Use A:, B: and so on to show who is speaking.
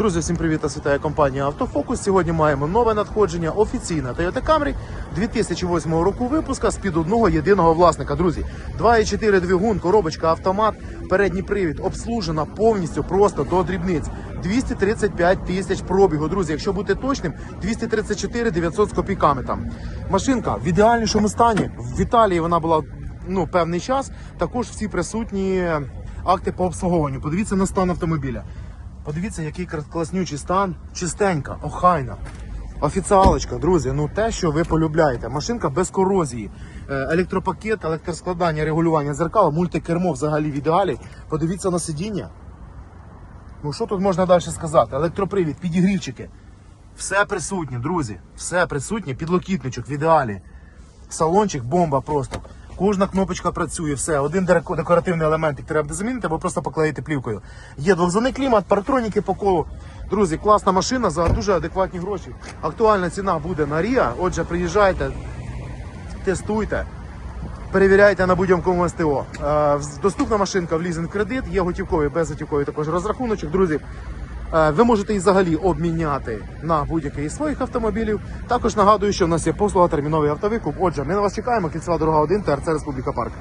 A: Друзі, всім привіт, нас вітає компанія Автофокус. Сьогодні маємо нове надходження офіційна Toyota Camry 2008 року випуска з-під одного єдиного власника. Друзі, 2,4 двигун, коробочка, автомат, передній привід, обслужена повністю просто до дрібниць. 235 тисяч пробігу. Друзі, якщо бути точним, 234 900 з копійками там. Машинка в ідеальнішому стані. В Італії вона була ну, певний час. Також всі присутні акти по обслуговуванню. Подивіться на стан автомобіля. Подивіться, який класнючий стан, чистенька, охайна. Офіціалочка, друзі, ну те, що ви полюбляєте. Машинка без корозії, Е, електропакет, електроскладання, регулювання зеркал, мультикермо взагалі в ідеалі. Подивіться на сидіння. Ну що тут можна далі сказати? Електропривід, підігрівчики. Все присутнє, друзі. Все присутнє, підлокітничок в ідеалі. Салончик бомба просто. Кожна кнопочка працює, все. Один декоративний елемент, який треба замінити, або просто поклеїти плівкою. Є двохзонний клімат, парктроніки по колу. Друзі, класна машина за дуже адекватні гроші. Актуальна ціна буде на Ріа. Отже, приїжджайте, тестуйте. Перевіряйте на будь-якому СТО. Е, Доступна машинка в лізинг кредит, є готівковий, безготівковий також розрахуночок. Друзі, ви можете і взагалі обміняти на будь-який із своїх автомобілів. Також нагадую, що в нас є послуга терміновий автовикуп. Отже, ми на вас чекаємо. Кільцева дорога 1, ТРЦ Республіка Парк.